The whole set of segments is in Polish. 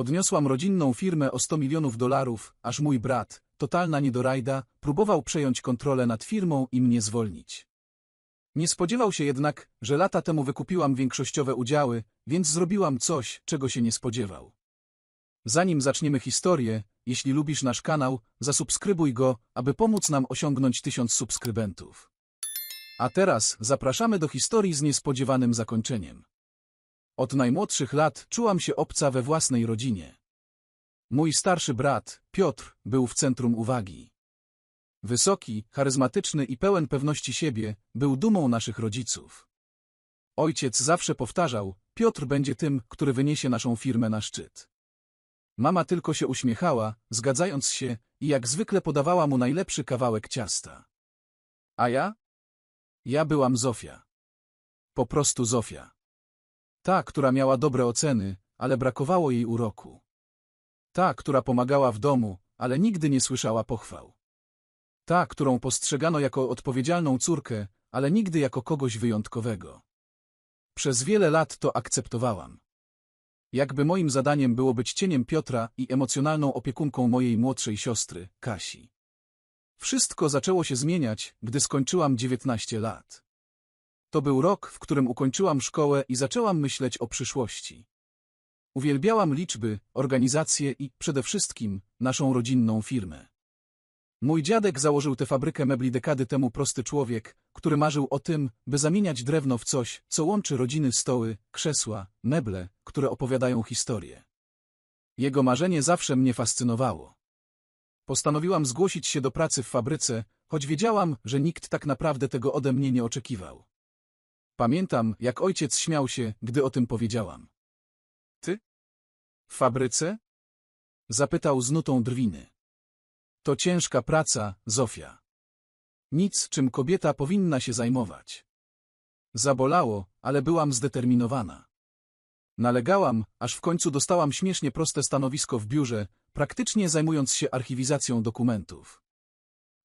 Podniosłam rodzinną firmę o 100 milionów dolarów, aż mój brat, totalna niedorajda, próbował przejąć kontrolę nad firmą i mnie zwolnić. Nie spodziewał się jednak, że lata temu wykupiłam większościowe udziały, więc zrobiłam coś, czego się nie spodziewał. Zanim zaczniemy historię, jeśli lubisz nasz kanał, zasubskrybuj go, aby pomóc nam osiągnąć tysiąc subskrybentów. A teraz zapraszamy do historii z niespodziewanym zakończeniem. Od najmłodszych lat czułam się obca we własnej rodzinie. Mój starszy brat, Piotr, był w centrum uwagi. Wysoki, charyzmatyczny i pełen pewności siebie, był dumą naszych rodziców. Ojciec zawsze powtarzał, Piotr będzie tym, który wyniesie naszą firmę na szczyt. Mama tylko się uśmiechała, zgadzając się, i jak zwykle podawała mu najlepszy kawałek ciasta. A ja? Ja byłam Zofia. Po prostu Zofia. Ta, która miała dobre oceny, ale brakowało jej uroku. Ta, która pomagała w domu, ale nigdy nie słyszała pochwał. Ta, którą postrzegano jako odpowiedzialną córkę, ale nigdy jako kogoś wyjątkowego. Przez wiele lat to akceptowałam. Jakby moim zadaniem było być cieniem Piotra i emocjonalną opiekunką mojej młodszej siostry, Kasi. Wszystko zaczęło się zmieniać, gdy skończyłam 19 lat. To był rok, w którym ukończyłam szkołę i zaczęłam myśleć o przyszłości. Uwielbiałam liczby, organizacje i, przede wszystkim, naszą rodzinną firmę. Mój dziadek założył tę fabrykę mebli dekady temu prosty człowiek, który marzył o tym, by zamieniać drewno w coś, co łączy rodziny stoły, krzesła, meble, które opowiadają historię. Jego marzenie zawsze mnie fascynowało. Postanowiłam zgłosić się do pracy w fabryce, choć wiedziałam, że nikt tak naprawdę tego ode mnie nie oczekiwał. Pamiętam, jak ojciec śmiał się, gdy o tym powiedziałam. Ty? W fabryce? Zapytał z nutą drwiny. To ciężka praca, Zofia. Nic, czym kobieta powinna się zajmować. Zabolało, ale byłam zdeterminowana. Nalegałam, aż w końcu dostałam śmiesznie proste stanowisko w biurze, praktycznie zajmując się archiwizacją dokumentów.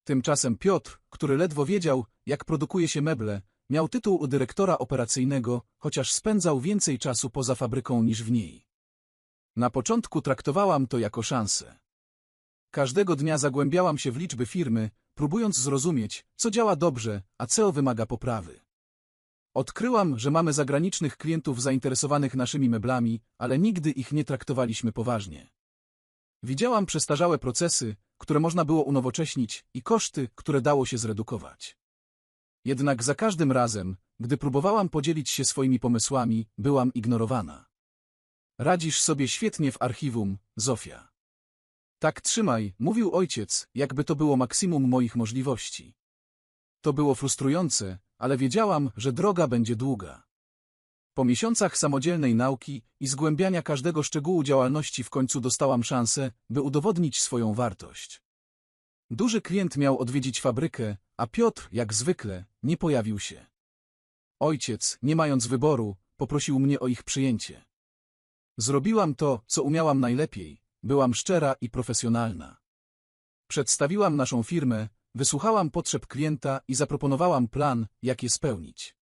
Tymczasem Piotr, który ledwo wiedział, jak produkuje się meble, miał tytuł dyrektora operacyjnego, chociaż spędzał więcej czasu poza fabryką niż w niej. Na początku traktowałam to jako szansę. Każdego dnia zagłębiałam się w liczby firmy, próbując zrozumieć, co działa dobrze, a co wymaga poprawy. Odkryłam, że mamy zagranicznych klientów zainteresowanych naszymi meblami, ale nigdy ich nie traktowaliśmy poważnie. Widziałam przestarzałe procesy, które można było unowocześnić i koszty, które dało się zredukować. Jednak za każdym razem, gdy próbowałam podzielić się swoimi pomysłami, byłam ignorowana. Radzisz sobie świetnie w archiwum, Zofia. Tak trzymaj, mówił ojciec, jakby to było maksimum moich możliwości. To było frustrujące, ale wiedziałam, że droga będzie długa. Po miesiącach samodzielnej nauki i zgłębiania każdego szczegółu działalności w końcu dostałam szansę, by udowodnić swoją wartość. Duży klient miał odwiedzić fabrykę, a Piotr, jak zwykle, nie pojawił się. Ojciec, nie mając wyboru, poprosił mnie o ich przyjęcie. Zrobiłam to, co umiałam najlepiej, byłam szczera i profesjonalna. Przedstawiłam naszą firmę, wysłuchałam potrzeb klienta i zaproponowałam plan, jak je spełnić.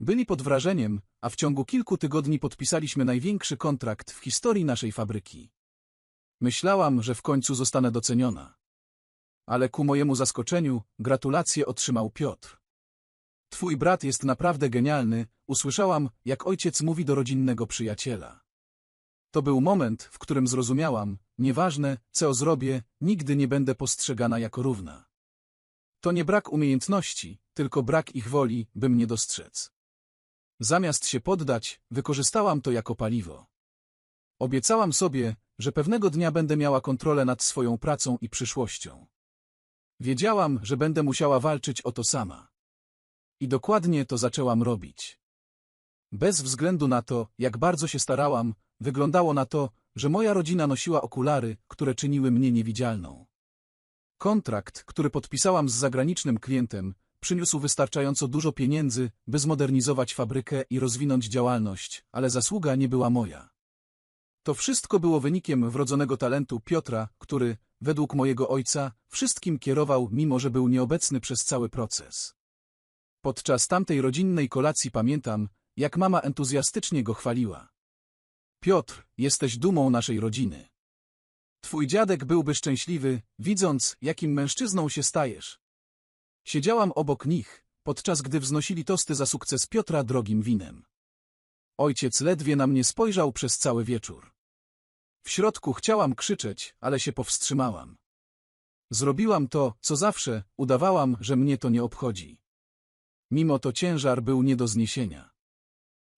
Byli pod wrażeniem, a w ciągu kilku tygodni podpisaliśmy największy kontrakt w historii naszej fabryki. Myślałam, że w końcu zostanę doceniona. Ale ku mojemu zaskoczeniu, gratulacje otrzymał Piotr. Twój brat jest naprawdę genialny, usłyszałam, jak ojciec mówi do rodzinnego przyjaciela. To był moment, w którym zrozumiałam, nieważne, co zrobię, nigdy nie będę postrzegana jako równa. To nie brak umiejętności, tylko brak ich woli, by mnie dostrzec. Zamiast się poddać, wykorzystałam to jako paliwo. Obiecałam sobie, że pewnego dnia będę miała kontrolę nad swoją pracą i przyszłością. Wiedziałam, że będę musiała walczyć o to sama. I dokładnie to zaczęłam robić. Bez względu na to, jak bardzo się starałam, wyglądało na to, że moja rodzina nosiła okulary, które czyniły mnie niewidzialną. Kontrakt, który podpisałam z zagranicznym klientem, przyniósł wystarczająco dużo pieniędzy, by zmodernizować fabrykę i rozwinąć działalność, ale zasługa nie była moja. To wszystko było wynikiem wrodzonego talentu Piotra, który, według mojego ojca, wszystkim kierował, mimo że był nieobecny przez cały proces. Podczas tamtej rodzinnej kolacji pamiętam, jak mama entuzjastycznie go chwaliła. Piotr, jesteś dumą naszej rodziny. Twój dziadek byłby szczęśliwy, widząc, jakim mężczyzną się stajesz. Siedziałam obok nich, podczas gdy wznosili tosty za sukces Piotra drogim winem. Ojciec ledwie na mnie spojrzał przez cały wieczór. W środku chciałam krzyczeć, ale się powstrzymałam. Zrobiłam to, co zawsze, udawałam, że mnie to nie obchodzi. Mimo to ciężar był nie do zniesienia.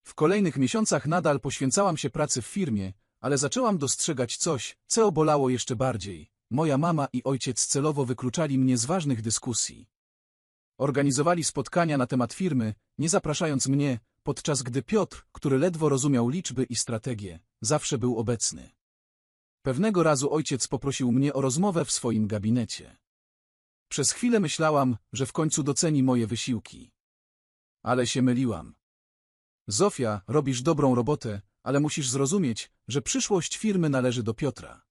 W kolejnych miesiącach nadal poświęcałam się pracy w firmie, ale zaczęłam dostrzegać coś, co obolało jeszcze bardziej. Moja mama i ojciec celowo wykluczali mnie z ważnych dyskusji. Organizowali spotkania na temat firmy, nie zapraszając mnie, podczas gdy Piotr, który ledwo rozumiał liczby i strategie, zawsze był obecny. Pewnego razu ojciec poprosił mnie o rozmowę w swoim gabinecie. Przez chwilę myślałam, że w końcu doceni moje wysiłki. Ale się myliłam. Zofia, robisz dobrą robotę, ale musisz zrozumieć, że przyszłość firmy należy do Piotra.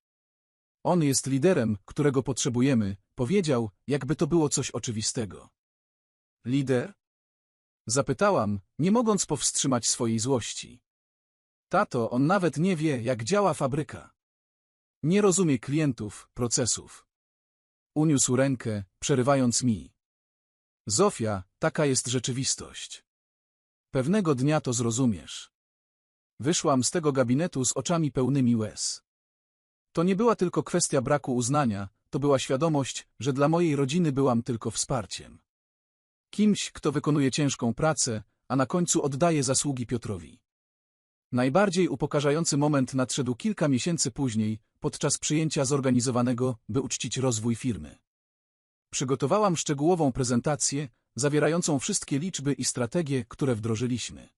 On jest liderem, którego potrzebujemy, powiedział, jakby to było coś oczywistego. Lider? Zapytałam, nie mogąc powstrzymać swojej złości. Tato, on nawet nie wie, jak działa fabryka. Nie rozumie klientów, procesów. Uniósł rękę, przerywając mi. Zofia, taka jest rzeczywistość. Pewnego dnia to zrozumiesz. Wyszłam z tego gabinetu z oczami pełnymi łez. To nie była tylko kwestia braku uznania, to była świadomość, że dla mojej rodziny byłam tylko wsparciem. Kimś, kto wykonuje ciężką pracę, a na końcu oddaje zasługi Piotrowi. Najbardziej upokarzający moment nadszedł kilka miesięcy później, podczas przyjęcia zorganizowanego, by uczcić rozwój firmy. Przygotowałam szczegółową prezentację, zawierającą wszystkie liczby i strategie, które wdrożyliśmy.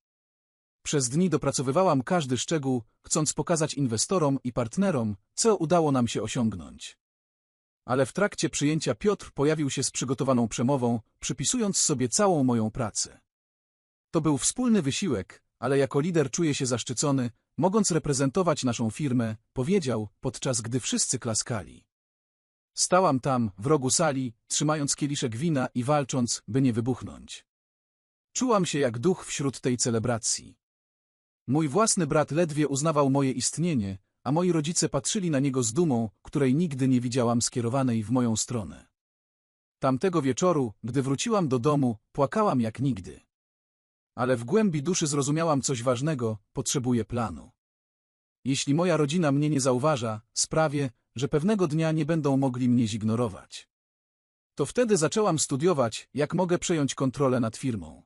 Przez dni dopracowywałam każdy szczegół, chcąc pokazać inwestorom i partnerom, co udało nam się osiągnąć. Ale w trakcie przyjęcia Piotr pojawił się z przygotowaną przemową, przypisując sobie całą moją pracę. To był wspólny wysiłek, ale jako lider czuję się zaszczycony, mogąc reprezentować naszą firmę, powiedział, podczas gdy wszyscy klaskali. Stałam tam, w rogu sali, trzymając kieliszek wina i walcząc, by nie wybuchnąć. Czułam się jak duch wśród tej celebracji. Mój własny brat ledwie uznawał moje istnienie, a moi rodzice patrzyli na niego z dumą, której nigdy nie widziałam skierowanej w moją stronę. Tamtego wieczoru, gdy wróciłam do domu, płakałam jak nigdy. Ale w głębi duszy zrozumiałam coś ważnego, potrzebuję planu. Jeśli moja rodzina mnie nie zauważa, sprawię, że pewnego dnia nie będą mogli mnie zignorować. To wtedy zaczęłam studiować, jak mogę przejąć kontrolę nad firmą.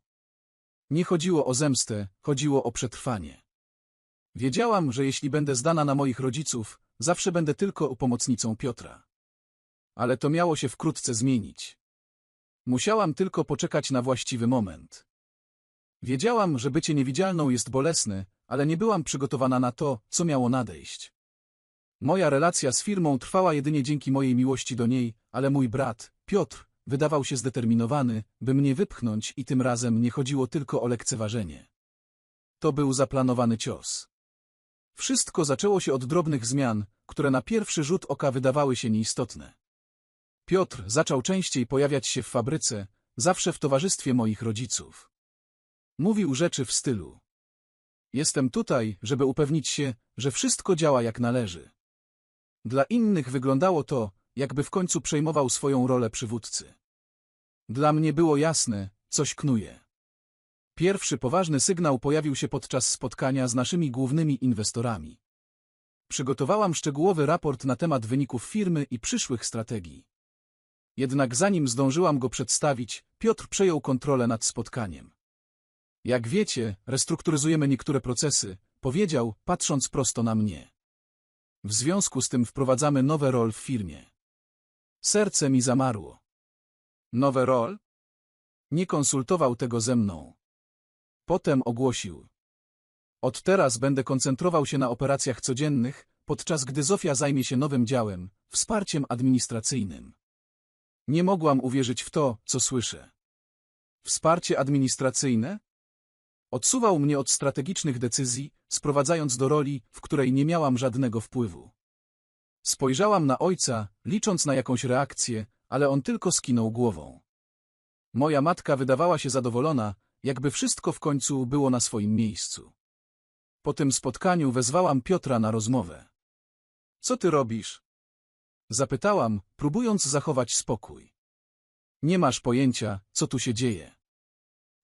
Nie chodziło o zemstę, chodziło o przetrwanie. Wiedziałam, że jeśli będę zdana na moich rodziców, zawsze będę tylko pomocnicą Piotra. Ale to miało się wkrótce zmienić. Musiałam tylko poczekać na właściwy moment. Wiedziałam, że bycie niewidzialną jest bolesne, ale nie byłam przygotowana na to, co miało nadejść. Moja relacja z firmą trwała jedynie dzięki mojej miłości do niej, ale mój brat, Piotr, wydawał się zdeterminowany, by mnie wypchnąć i tym razem nie chodziło tylko o lekceważenie. To był zaplanowany cios. Wszystko zaczęło się od drobnych zmian, które na pierwszy rzut oka wydawały się nieistotne. Piotr zaczął częściej pojawiać się w fabryce, zawsze w towarzystwie moich rodziców. Mówił rzeczy w stylu. Jestem tutaj, żeby upewnić się, że wszystko działa jak należy. Dla innych wyglądało to, jakby w końcu przejmował swoją rolę przywódcy. Dla mnie było jasne, coś knuje. Pierwszy poważny sygnał pojawił się podczas spotkania z naszymi głównymi inwestorami. Przygotowałam szczegółowy raport na temat wyników firmy i przyszłych strategii. Jednak zanim zdążyłam go przedstawić, Piotr przejął kontrolę nad spotkaniem. Jak wiecie, restrukturyzujemy niektóre procesy, powiedział, patrząc prosto na mnie. W związku z tym wprowadzamy nowe rol w firmie. Serce mi zamarło. Nowe rol? Nie konsultował tego ze mną. Potem ogłosił. Od teraz będę koncentrował się na operacjach codziennych, podczas gdy Zofia zajmie się nowym działem, wsparciem administracyjnym. Nie mogłam uwierzyć w to, co słyszę. Wsparcie administracyjne? Odsuwał mnie od strategicznych decyzji, sprowadzając do roli, w której nie miałam żadnego wpływu. Spojrzałam na ojca, licząc na jakąś reakcję, ale on tylko skinął głową. Moja matka wydawała się zadowolona, jakby wszystko w końcu było na swoim miejscu. Po tym spotkaniu wezwałam Piotra na rozmowę. Co ty robisz? Zapytałam, próbując zachować spokój. Nie masz pojęcia, co tu się dzieje.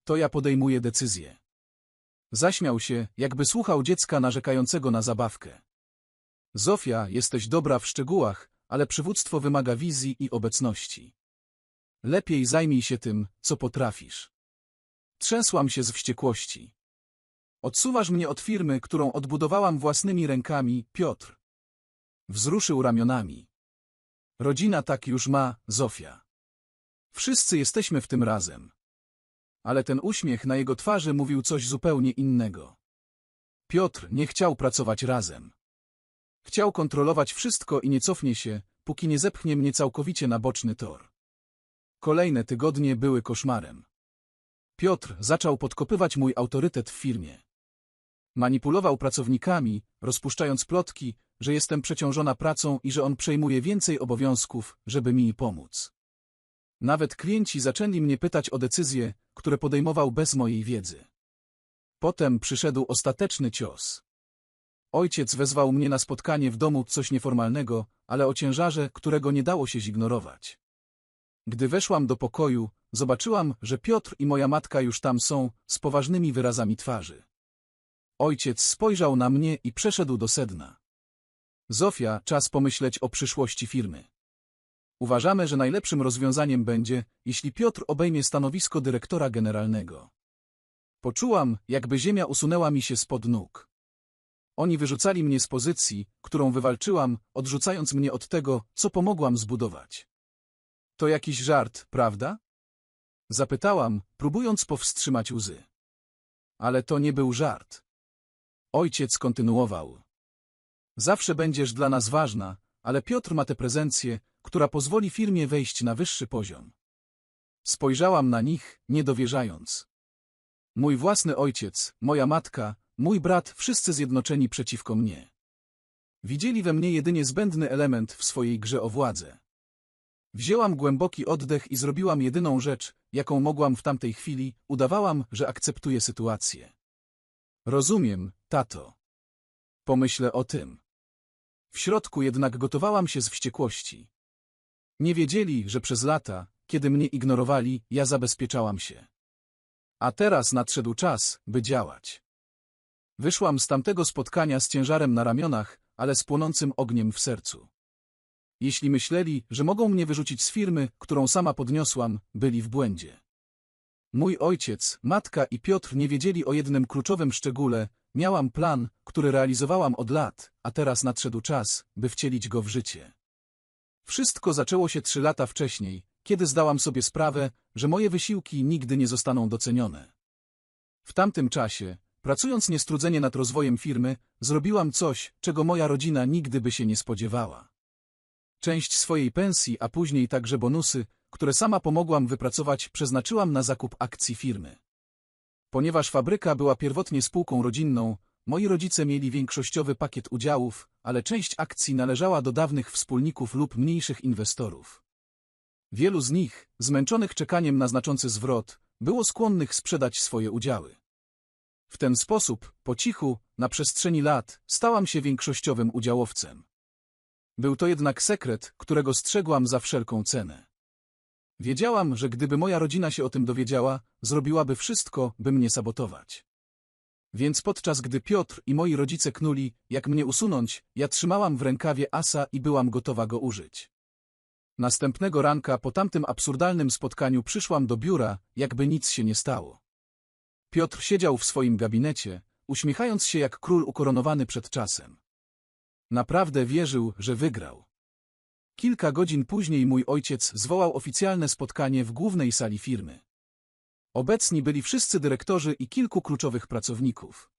To ja podejmuję decyzję. Zaśmiał się, jakby słuchał dziecka narzekającego na zabawkę. Zofia, jesteś dobra w szczegółach, ale przywództwo wymaga wizji i obecności. Lepiej zajmij się tym, co potrafisz. Trzęsłam się z wściekłości. Odsuwasz mnie od firmy, którą odbudowałam własnymi rękami, Piotr. Wzruszył ramionami. Rodzina tak już ma, Zofia. Wszyscy jesteśmy w tym razem. Ale ten uśmiech na jego twarzy mówił coś zupełnie innego. Piotr nie chciał pracować razem. Chciał kontrolować wszystko i nie cofnie się, póki nie zepchnie mnie całkowicie na boczny tor. Kolejne tygodnie były koszmarem. Piotr zaczął podkopywać mój autorytet w firmie. Manipulował pracownikami, rozpuszczając plotki, że jestem przeciążona pracą i że on przejmuje więcej obowiązków, żeby mi pomóc. Nawet klienci zaczęli mnie pytać o decyzje, które podejmował bez mojej wiedzy. Potem przyszedł ostateczny cios. Ojciec wezwał mnie na spotkanie w domu coś nieformalnego, ale o ciężarze, którego nie dało się zignorować. Gdy weszłam do pokoju, zobaczyłam, że Piotr i moja matka już tam są, z poważnymi wyrazami twarzy. Ojciec spojrzał na mnie i przeszedł do sedna. Zofia, czas pomyśleć o przyszłości firmy. Uważamy, że najlepszym rozwiązaniem będzie, jeśli Piotr obejmie stanowisko dyrektora generalnego. Poczułam, jakby ziemia usunęła mi się spod nóg. Oni wyrzucali mnie z pozycji, którą wywalczyłam, odrzucając mnie od tego, co pomogłam zbudować. To jakiś żart, prawda? Zapytałam, próbując powstrzymać łzy. Ale to nie był żart. Ojciec kontynuował. Zawsze będziesz dla nas ważna, ale Piotr ma tę prezencję, która pozwoli firmie wejść na wyższy poziom. Spojrzałam na nich, nie dowierzając. Mój własny ojciec, moja matka, mój brat, wszyscy zjednoczeni przeciwko mnie. Widzieli we mnie jedynie zbędny element w swojej grze o władzę. Wzięłam głęboki oddech i zrobiłam jedyną rzecz, jaką mogłam w tamtej chwili, udawałam, że akceptuję sytuację. Rozumiem, tato. Pomyślę o tym. W środku jednak gotowałam się z wściekłości. Nie wiedzieli, że przez lata, kiedy mnie ignorowali, ja zabezpieczałam się. A teraz nadszedł czas, by działać. Wyszłam z tamtego spotkania z ciężarem na ramionach, ale z płonącym ogniem w sercu. Jeśli myśleli, że mogą mnie wyrzucić z firmy, którą sama podniosłam, byli w błędzie. Mój ojciec, matka i Piotr nie wiedzieli o jednym kluczowym szczególe, miałam plan, który realizowałam od lat, a teraz nadszedł czas, by wcielić go w życie. Wszystko zaczęło się trzy lata wcześniej, kiedy zdałam sobie sprawę, że moje wysiłki nigdy nie zostaną docenione. W tamtym czasie, pracując niestrudzenie nad rozwojem firmy, zrobiłam coś, czego moja rodzina nigdy by się nie spodziewała. Część swojej pensji, a później także bonusy, które sama pomogłam wypracować, przeznaczyłam na zakup akcji firmy. Ponieważ fabryka była pierwotnie spółką rodzinną, moi rodzice mieli większościowy pakiet udziałów, ale część akcji należała do dawnych wspólników lub mniejszych inwestorów. Wielu z nich, zmęczonych czekaniem na znaczący zwrot, było skłonnych sprzedać swoje udziały. W ten sposób, po cichu, na przestrzeni lat, stałam się większościowym udziałowcem. Był to jednak sekret, którego strzegłam za wszelką cenę. Wiedziałam, że gdyby moja rodzina się o tym dowiedziała, zrobiłaby wszystko, by mnie sabotować. Więc podczas gdy Piotr i moi rodzice knuli, jak mnie usunąć, ja trzymałam w rękawie asa i byłam gotowa go użyć. Następnego ranka po tamtym absurdalnym spotkaniu przyszłam do biura, jakby nic się nie stało. Piotr siedział w swoim gabinecie, uśmiechając się jak król ukoronowany przed czasem. Naprawdę wierzył, że wygrał. Kilka godzin później mój ojciec zwołał oficjalne spotkanie w głównej sali firmy. Obecni byli wszyscy dyrektorzy i kilku kluczowych pracowników.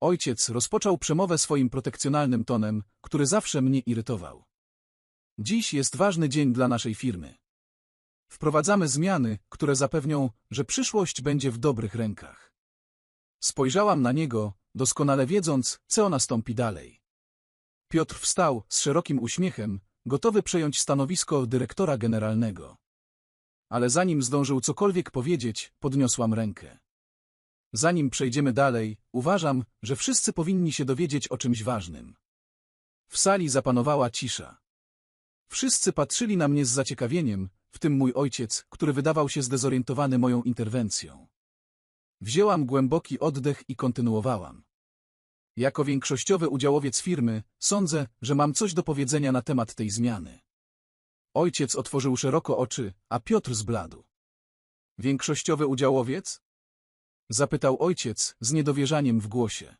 Ojciec rozpoczął przemowę swoim protekcjonalnym tonem, który zawsze mnie irytował. Dziś jest ważny dzień dla naszej firmy. Wprowadzamy zmiany, które zapewnią, że przyszłość będzie w dobrych rękach. Spojrzałam na niego, doskonale wiedząc, co nastąpi dalej. Piotr wstał z szerokim uśmiechem, gotowy przejąć stanowisko dyrektora generalnego. Ale zanim zdążył cokolwiek powiedzieć, podniosłam rękę. Zanim przejdziemy dalej, uważam, że wszyscy powinni się dowiedzieć o czymś ważnym. W sali zapanowała cisza. Wszyscy patrzyli na mnie z zaciekawieniem, w tym mój ojciec, który wydawał się zdezorientowany moją interwencją. Wzięłam głęboki oddech i kontynuowałam. Jako większościowy udziałowiec firmy, sądzę, że mam coś do powiedzenia na temat tej zmiany. Ojciec otworzył szeroko oczy, a Piotr zbladł. Większościowy udziałowiec? Zapytał ojciec z niedowierzaniem w głosie.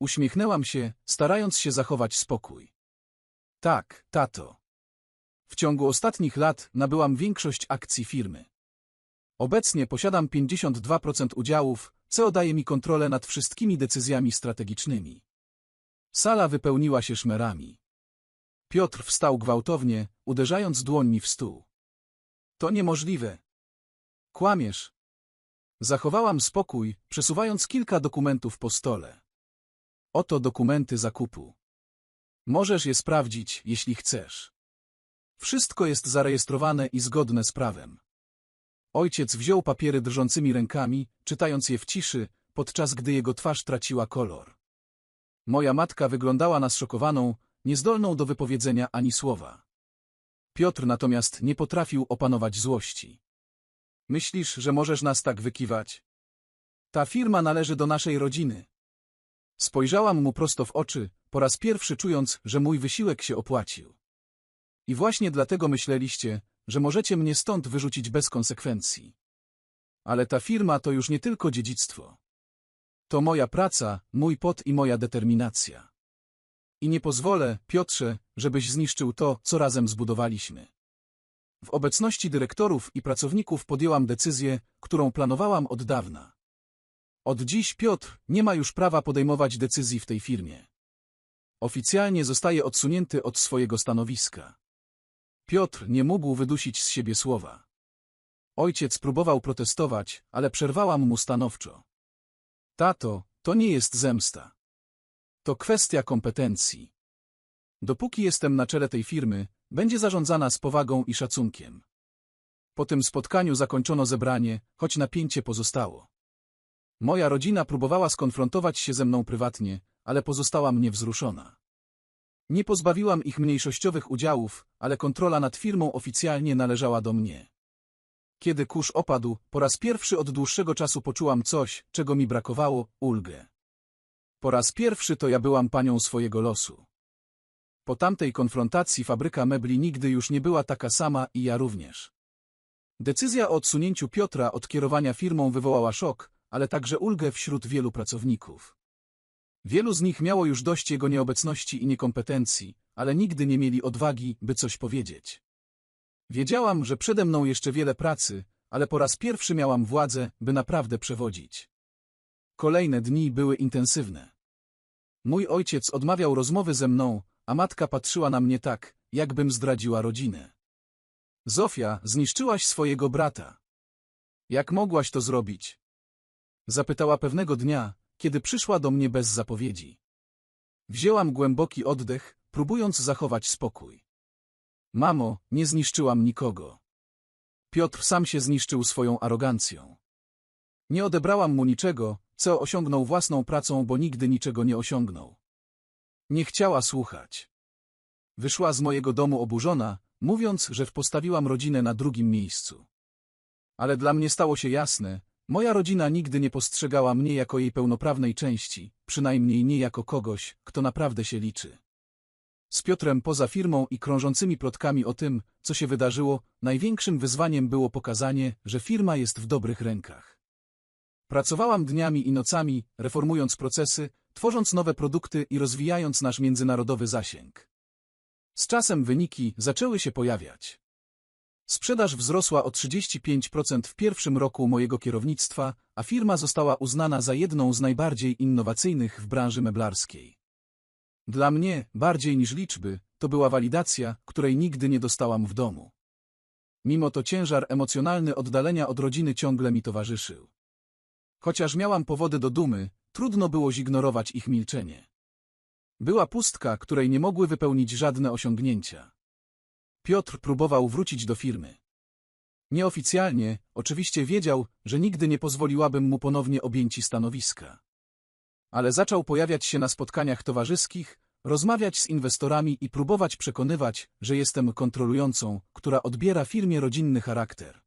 Uśmiechnęłam się, starając się zachować spokój. Tak, tato. W ciągu ostatnich lat nabyłam większość akcji firmy. Obecnie posiadam 52% udziałów, co daje mi kontrolę nad wszystkimi decyzjami strategicznymi. Sala wypełniła się szmerami. Piotr wstał gwałtownie, uderzając dłońmi w stół. To niemożliwe. Kłamiesz. Zachowałam spokój, przesuwając kilka dokumentów po stole. Oto dokumenty zakupu. Możesz je sprawdzić, jeśli chcesz. Wszystko jest zarejestrowane i zgodne z prawem. Ojciec wziął papiery drżącymi rękami, czytając je w ciszy, podczas gdy jego twarz traciła kolor. Moja matka wyglądała na zszokowaną, niezdolną do wypowiedzenia ani słowa. Piotr natomiast nie potrafił opanować złości. Myślisz, że możesz nas tak wykiwać? Ta firma należy do naszej rodziny. Spojrzałam mu prosto w oczy, po raz pierwszy czując, że mój wysiłek się opłacił. I właśnie dlatego myśleliście, że możecie mnie stąd wyrzucić bez konsekwencji. Ale ta firma to już nie tylko dziedzictwo. To moja praca, mój pot i moja determinacja. I nie pozwolę, Piotrze, żebyś zniszczył to, co razem zbudowaliśmy. W obecności dyrektorów i pracowników podjęłam decyzję, którą planowałam od dawna. Od dziś Piotr nie ma już prawa podejmować decyzji w tej firmie. Oficjalnie zostaje odsunięty od swojego stanowiska. Piotr nie mógł wydusić z siebie słowa. Ojciec próbował protestować, ale przerwałam mu stanowczo. Tato, to nie jest zemsta. To kwestia kompetencji. Dopóki jestem na czele tej firmy, będzie zarządzana z powagą i szacunkiem. Po tym spotkaniu zakończono zebranie, choć napięcie pozostało. Moja rodzina próbowała skonfrontować się ze mną prywatnie, ale pozostała mnie wzruszona. Nie pozbawiłam ich mniejszościowych udziałów, ale kontrola nad firmą oficjalnie należała do mnie. Kiedy kurz opadł, po raz pierwszy od dłuższego czasu poczułam coś, czego mi brakowało, ulgę. Po raz pierwszy to ja byłam panią swojego losu. Po tamtej konfrontacji fabryka mebli nigdy już nie była taka sama i ja również. Decyzja o odsunięciu Piotra od kierowania firmą wywołała szok, ale także ulgę wśród wielu pracowników. Wielu z nich miało już dość jego nieobecności i niekompetencji, ale nigdy nie mieli odwagi, by coś powiedzieć. Wiedziałam, że przede mną jeszcze wiele pracy, ale po raz pierwszy miałam władzę, by naprawdę przewodzić. Kolejne dni były intensywne. Mój ojciec odmawiał rozmowy ze mną, a matka patrzyła na mnie tak, jakbym zdradziła rodzinę. Zofia, zniszczyłaś swojego brata. Jak mogłaś to zrobić? Zapytała pewnego dnia, kiedy przyszła do mnie bez zapowiedzi. Wzięłam głęboki oddech, próbując zachować spokój. Mamo, nie zniszczyłam nikogo. Piotr sam się zniszczył swoją arogancją. Nie odebrałam mu niczego, co osiągnął własną pracą, bo nigdy niczego nie osiągnął. Nie chciała słuchać. Wyszła z mojego domu oburzona, mówiąc, że postawiłam rodzinę na drugim miejscu. Ale dla mnie stało się jasne, moja rodzina nigdy nie postrzegała mnie jako jej pełnoprawnej części, przynajmniej nie jako kogoś, kto naprawdę się liczy. Z Piotrem poza firmą i krążącymi plotkami o tym, co się wydarzyło, największym wyzwaniem było pokazanie, że firma jest w dobrych rękach. Pracowałam dniami i nocami, reformując procesy, tworząc nowe produkty i rozwijając nasz międzynarodowy zasięg. Z czasem wyniki zaczęły się pojawiać. Sprzedaż wzrosła o 35% w pierwszym roku mojego kierownictwa, a firma została uznana za jedną z najbardziej innowacyjnych w branży meblarskiej. Dla mnie, bardziej niż liczby, to była walidacja, której nigdy nie dostałam w domu. Mimo to ciężar emocjonalny oddalenia od rodziny ciągle mi towarzyszył. Chociaż miałam powody do dumy, trudno było zignorować ich milczenie. Była pustka, której nie mogły wypełnić żadne osiągnięcia. Piotr próbował wrócić do firmy. Nieoficjalnie, oczywiście wiedział, że nigdy nie pozwoliłabym mu ponownie objęci stanowiska. Ale zaczął pojawiać się na spotkaniach towarzyskich, rozmawiać z inwestorami i próbować przekonywać, że jestem kontrolującą, która odbiera firmie rodzinny charakter.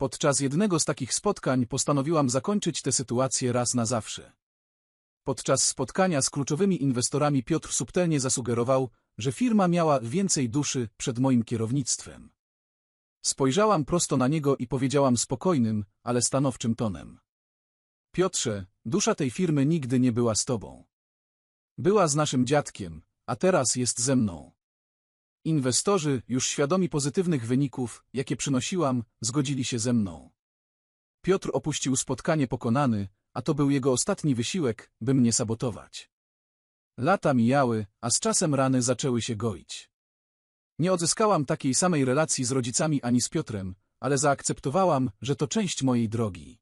Podczas jednego z takich spotkań postanowiłam zakończyć tę sytuację raz na zawsze. Podczas spotkania z kluczowymi inwestorami Piotr subtelnie zasugerował, że firma miała więcej duszy przed moim kierownictwem. Spojrzałam prosto na niego i powiedziałam spokojnym, ale stanowczym tonem. Piotrze, dusza tej firmy nigdy nie była z tobą. Była z naszym dziadkiem, a teraz jest ze mną. Inwestorzy, już świadomi pozytywnych wyników, jakie przynosiłam, zgodzili się ze mną. Piotr opuścił spotkanie pokonany, a to był jego ostatni wysiłek, by mnie sabotować. Lata mijały, a z czasem rany zaczęły się goić. Nie odzyskałam takiej samej relacji z rodzicami ani z Piotrem, ale zaakceptowałam, że to część mojej drogi.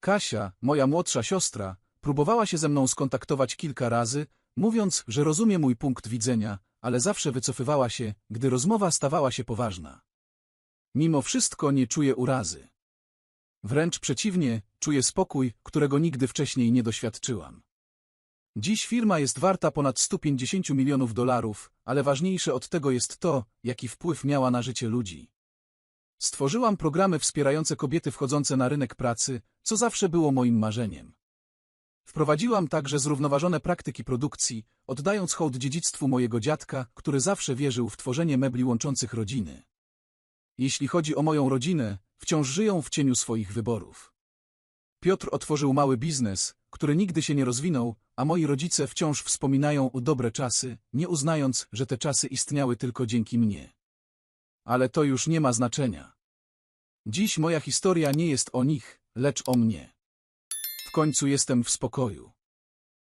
Kasia, moja młodsza siostra, próbowała się ze mną skontaktować kilka razy, mówiąc, że rozumie mój punkt widzenia, ale zawsze wycofywała się, gdy rozmowa stawała się poważna. Mimo wszystko nie czuję urazy. Wręcz przeciwnie, czuję spokój, którego nigdy wcześniej nie doświadczyłam. Dziś firma jest warta ponad 150 milionów dolarów, ale ważniejsze od tego jest to, jaki wpływ miała na życie ludzi. Stworzyłam programy wspierające kobiety wchodzące na rynek pracy, co zawsze było moim marzeniem. Wprowadziłam także zrównoważone praktyki produkcji, oddając hołd dziedzictwu mojego dziadka, który zawsze wierzył w tworzenie mebli łączących rodziny. Jeśli chodzi o moją rodzinę, wciąż żyją w cieniu swoich wyborów. Piotr otworzył mały biznes, który nigdy się nie rozwinął, a moi rodzice wciąż wspominają o dobre czasy, nie uznając, że te czasy istniały tylko dzięki mnie. Ale to już nie ma znaczenia. Dziś moja historia nie jest o nich, lecz o mnie. Końcu jestem w spokoju.